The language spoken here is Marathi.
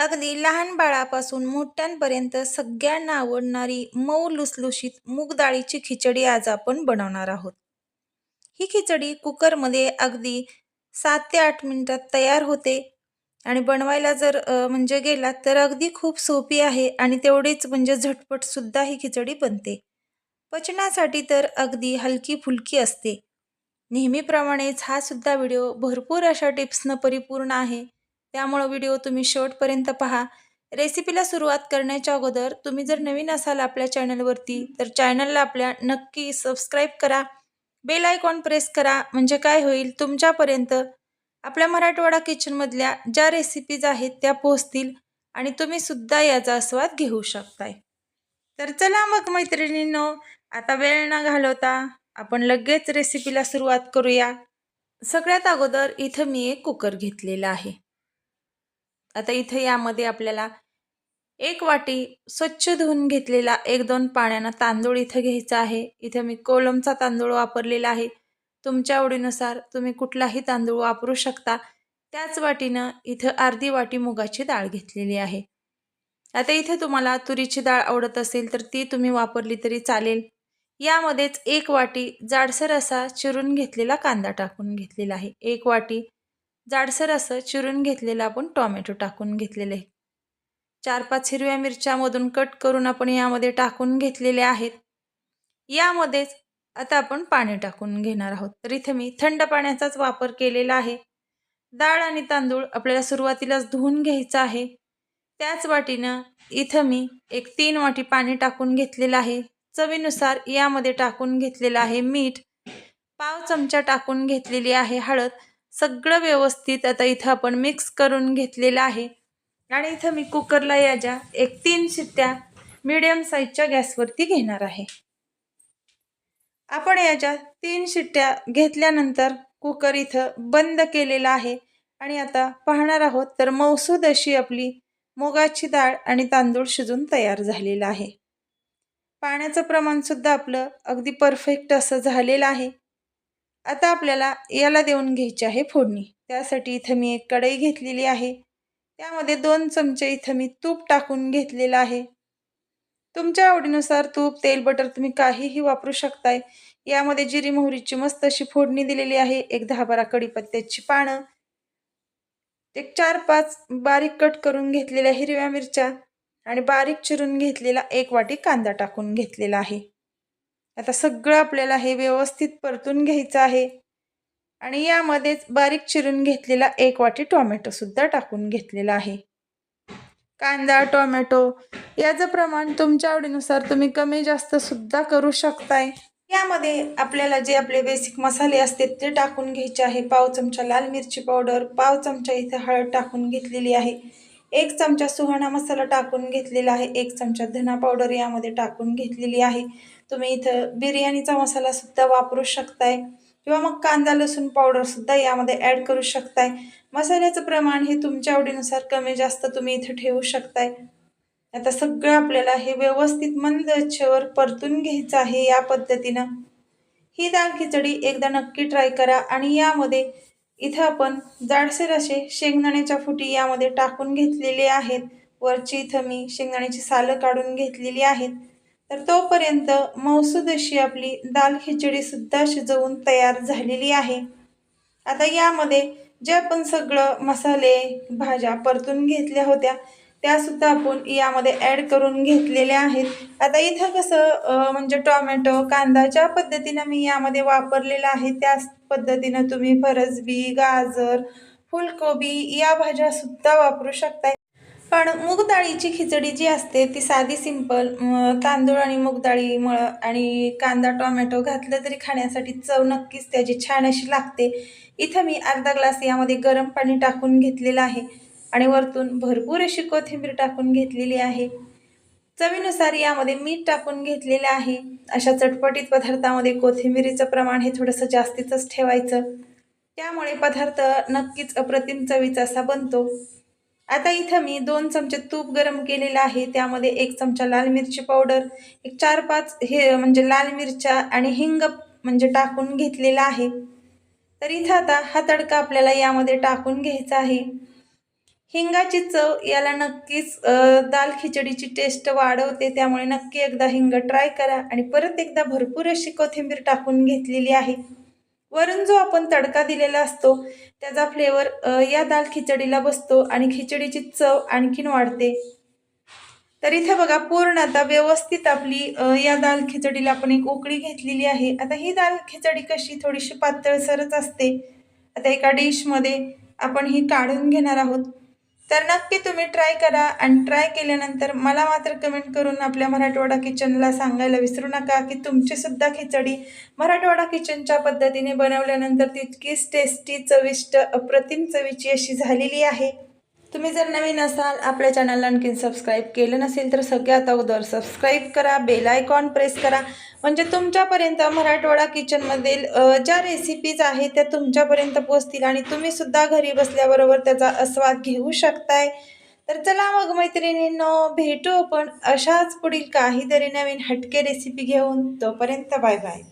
अगदी लहान बाळापासून मोठ्यांपर्यंत सगळ्यांना आवडणारी मऊ लुसलुशीत मूग डाळीची खिचडी आज आपण बनवणार आहोत. ही खिचडी कुकरमध्ये अगदी सात ते आठ मिनिटात तयार होते आणि बनवायला जर म्हणजे गेलात तर अगदी खूप सोपी आहे आणि तेवढीच म्हणजे झटपटसुद्धा ही खिचडी बनते. पचनासाठी तर अगदी हलकी फुलकी असते. नेहमीप्रमाणेच हा सुद्धा व्हिडिओ भरपूर अशा टिप्सनं परिपूर्ण आहे. त्यामुळं व्हिडिओ तुम्ही शेवटपर्यंत पहा. रेसिपीला सुरुवात करण्याच्या अगोदर तुम्ही जर नवीन असाल आपल्या चॅनलवरती तर चॅनलला आपल्या नक्की सबस्क्राईब करा. बेल आयकॉन प्रेस करा म्हणजे काय होईल? तुमच्यापर्यंत आपल्या मराठवाडा किचनमधल्या ज्या रेसिपीज आहेत त्या पोहोचतील आणि तुम्ही सुद्धा याचा आस्वाद घेऊ शकताय. तर चला मग मैत्रिणींनो आता वेळ न घालवता आपण लगेच रेसिपीला सुरुवात करूया. सगळ्यात अगोदर इथं मी एक कुकर घेतलेला आहे. आता इथे यामध्ये आपल्याला एक वाटी स्वच्छ धुवून घेतलेला एक दोन पाण्यानं तांदूळ इथं घ्यायचा आहे. इथं मी कोलमचा तांदूळ वापरलेला आहे. तुमच्या आवडीनुसार तुम्ही कुठलाही तांदूळ वापरू शकता. त्याच वाटीनं इथं अर्धी वाटी मुगाची डाळ घेतलेली आहे. आता इथे तुम्हाला तुरीची डाळ आवडत असेल तर ती तुम्ही वापरली तरी चालेल. यामध्येच एक वाटी जाडसर असा चिरून घेतलेला कांदा टाकून घेतलेला आहे. एक वाटी जाडसर असं चिरून घेतलेलं आपण टॉमॅटो टाकून घेतलेले. आहे चार पाच हिरव्या मिरच्यामधून कट करून आपण यामध्ये टाकून घेतलेले आहेत. यामध्येच आता आपण पाणी टाकून घेणार आहोत. तर इथे मी थंड पाण्याचाच वापर केलेला आहे. डाळ आणि तांदूळ आपल्याला सुरुवातीलाच धुवून घ्यायचं आहे. त्याच वाटीनं इथं मी एक तीन वाटी पाणी टाकून घेतलेलं आहे. चवीनुसार यामध्ये टाकून घेतलेलं आहे मीठ. पाव चमचा टाकून घेतलेली आहे हळद. सगळं व्यवस्थित आता इथं आपण मिक्स करून घेतलेलं आहे. आणि इथं मी कुकरला याच्या एक तीन शिट्ट्या मिडियम साईजच्या गॅसवरती घेणार आहे. आपण याच्या तीन शिट्ट्या घेतल्यानंतर कुकर इथं बंद केलेला आहे. आणि आता पाहणार आहोत तर मौसूद अशी आपली मुगाची डाळ आणि तांदूळ शिजून तयार झालेला आहे. पाण्याचं प्रमाणसुद्धा आपलं अगदी परफेक्ट असं झालेलं आहे. आता आपल्याला याला देऊन घ्यायची आहे फोडणी. त्यासाठी इथं मी एक कढई घेतलेली आहे. त्यामध्ये दोन चमचे इथं मी तूप टाकून घेतलेलं आहे. तुमच्या आवडीनुसार तूप तेल बटर तुम्ही काहीही वापरू शकताय. यामध्ये जिरी मोहरीची मस्त अशी फोडणी दिलेली आहे. एक दहा बारा कढीपत्त्याची पानं. एक चार पाच बारीक कट करून घेतलेल्या हिरव्या मिरच्या आणि बारीक चिरून घेतलेला एक वाटी कांदा टाकून घेतलेला आहे. आता सगळं आपल्याला हे व्यवस्थित परतून घ्यायचं आहे. आणि यामध्येच बारीक चिरून घेतलेला एक वाटी टोमॅटोसुद्धा टाकून घेतलेला आहे. कांदा टोमॅटो याचं प्रमाण तुमच्या आवडीनुसार तुम्ही कमी जास्त सुद्धा करू शकताय. यामध्ये आपल्याला जे आपले बेसिक मसाले असतात ते टाकून घ्यायचे आहे. पाव चमचा लाल मिरची पावडर पाव चमचा इथे हळद टाकून घेतलेली आहे. एक चमचा सुहाणा मसाला टाकून घेतलेला आहे. एक चमचा धना पावडर यामध्ये टाकून घेतलेली आहे. तुम्ही इथं बिर्याणीचा मसालासुद्धा वापरू शकताय. किंवा मग कांदा लसूण पावडरसुद्धा यामध्ये ॲड करू शकताय. मसाल्याचं प्रमाण हे तुमच्या आवडीनुसार कमी जास्त तुम्ही इथं ठेवू शकताय. आता सगळं आपल्याला हे व्यवस्थित मंद अच्छेवर परतून घ्यायचं आहे या पद्धतीनं. ही दाल खिचडी एकदा नक्की ट्राय करा आणि यामध्ये इथं आपण जाडसर असे शेंगदाण्याच्या फुटी यामध्ये टाकून घेतलेले आहेत. वरची इथं मी शेंगदाण्याची सालं काढून घेतलेली आहेत. तर तोपर्यंत मौसूद अशी आपली दाल खिचडीसुद्धा शिजवून तयार झालेली आहे. आता यामध्ये जे आपण सगळं मसाले भाज्या परतून घेतल्या होत्या त्यासुद्धा आपण यामध्ये ॲड करून घेतलेल्या आहेत. आता इथं कसं म्हणजे टोमॅटो कांदा ज्या पद्धतीनं मी यामध्ये वापरलेला आहे त्याच पद्धतीनं तुम्ही फरसबी गाजर फुलकोबी या भाज्यासुद्धा वापरू शकता पण मूगडाळीची खिचडी जी असते ती साधी सिंपल तांदूळ आणि मूग मळ आणि कांदा टोमॅटो घातलं तरी खाण्यासाठी चव नक्कीच त्याची छान अशी लागते. इथं मी अर्धा ग्लास यामध्ये गरम पाणी टाकून घेतलेलं आहे. आणि वरतून भरपूर अशी कोथिंबीर टाकून घेतलेली आहे. चवीनुसार यामध्ये मीठ टाकून घेतलेलं आहे. अशा चटपटीत पदार्थामध्ये कोथिंबीरीचं प्रमाण हे थोडंसं जास्तीचंच ठेवायचं. त्यामुळे पदार्थ नक्कीच अप्रतिम चवीचा असा बनतो. आता इथं मी दोन चमचे तूप गरम केलेलं आहे. त्यामध्ये एक चमचा लाल मिरची पावडर एक चार पाच हे म्हणजे लाल मिरच्या आणि हिंग म्हणजे टाकून घेतलेला आहे. तर इथं आता हा तडका आपल्याला यामध्ये टाकून घ्यायचा आहे. हिंगाची चव याला नक्कीच दाल खिचडीची टेस्ट वाढवते. त्यामुळे नक्की एकदा हिंग ट्राय करा आणि परत एकदा भरपूर अशी कोथिंबीर टाकून घेतलेली आहे. वरून जो आपण तडका दिलेला असतो त्याचा फ्लेवर या दाल खिचडीला बसतो आणि खिचडीची चव आणखीन वाढते. तर इथे बघा पूर्ण आता व्यवस्थित आपली या दाल खिचडीला आपण एक उकळी घेतलेली आहे. आता ही दाल खिचडी कशी थोडीशी पातळसरच असते. आता एका डिशमध्ये आपण ही काढून घेणार आहोत. तर नक्की तुम्ही ट्राय करा आणि ट्राय केल्यानंतर मला मात्र कमेंट करून आपल्या मराठवाडा किचनला सांगायला विसरू नका की तुमचीसुद्धा खिचडी मराठवाडा किचनच्या पद्धतीने बनवल्यानंतर तितकीच टेस्टी चविष्ट अप्रतिम चवीची अशी झालेली आहे. तुम्ही जर नवीन असाल आपल्या चॅनलला आणखीन सबस्क्राईब केलं नसेल तर सगळ्यात अगोदर सबस्क्राईब करा बेल आयकॉन प्रेस करा. म्हणजे तुमच्यापर्यंत मराठवाडा किचनमधील ज्या रेसिपीज आहेत त्या तुमच्यापर्यंत पोचतील आणि तुम्ही सुद्धा घरी बसल्याबरोबर त्याचा आस्वाद घेऊ शकताय. तर चला मग मैत्रिणींनो भेटू आपण अशाच पुढील काहीतरी नवीन हटके रेसिपी घेऊन. तोपर्यंत बाय बाय